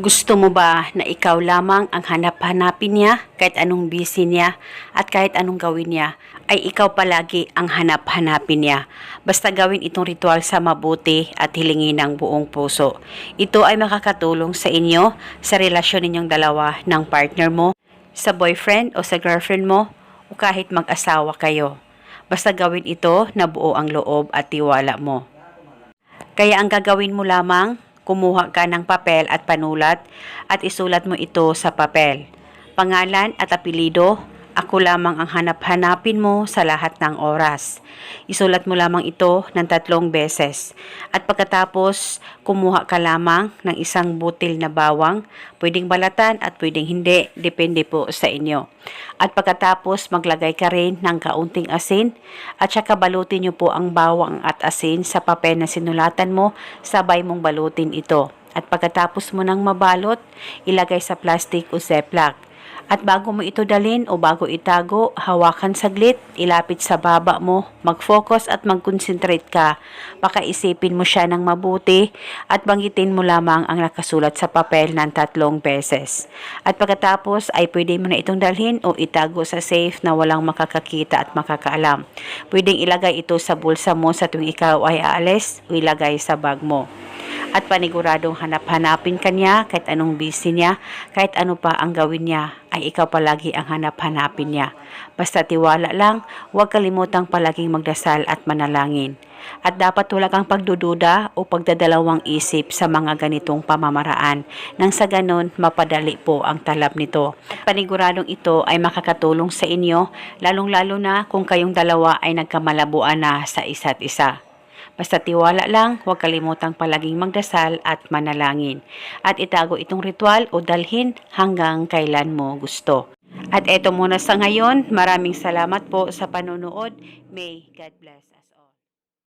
Gusto mo ba na ikaw lamang ang hanap-hanapin niya kahit anong busy niya at kahit anong gawin niya ay ikaw palagi ang hanap-hanapin niya. Basta gawin itong ritual sa mabuti at hilingin ng buong puso. Ito ay makakatulong sa inyo sa relasyon ninyong dalawa ng partner mo, sa boyfriend o sa girlfriend mo o kahit mag-asawa kayo. Basta gawin ito na buo ang loob at tiwala mo. Kaya ang gagawin mo lamang, kumuha ka ng papel at panulat at isulat mo ito sa papel. Pangalan at apelido, ako lamang ang hanap-hanapin mo sa lahat ng oras. Isulat mo lamang ito ng tatlong beses. At pagkatapos, kumuha ka lamang ng isang butil na bawang, pwedeng balatan at pwedeng hindi, depende po sa inyo. At pagkatapos, maglagay ka rin ng kaunting asin at saka balutin niyo po ang bawang at asin sa papel na sinulatan mo, sabay mong balutin ito. At pagkatapos mo nang mabalot, ilagay sa plastic o ziploc. At bago mo ito dalin o bago itago, hawakan saglit, ilapit sa baba mo, mag-focus at mag-concentrate ka. Baka isipin mo siya ng mabuti at banggitin mo lamang ang nakasulat sa papel ng tatlong beses. At pagkatapos ay pwede mo na itong dalhin o itago sa safe na walang makakakita at makakaalam. Pwedeng ilagay ito sa bulsa mo sa tuwing ikaw ay aalis o ilagay sa bag mo at paniguradong hanap-hanapin ka niya kahit anong busy niya, kahit ano pa ang gawin niya, ay ikaw palagi ang hanap-hanapin niya. Basta tiwala lang, huwag kalimutang palaging magdasal at manalangin. At dapat wala kang pagdududa o pagdadalawang isip sa mga ganitong pamamaraan nang sa ganon mapadali po ang talab nito. At paniguradong ito ay makakatulong sa inyo lalong-lalo na kung kayong dalawa ay nagkamalabuan na sa isa't isa. Basta tiwala lang, huwag kalimutang palaging magdasal at manalangin. At itago itong ritual o dalhin hanggang kailan mo gusto. At eto muna sa ngayon, maraming salamat po sa panonood. May God bless us.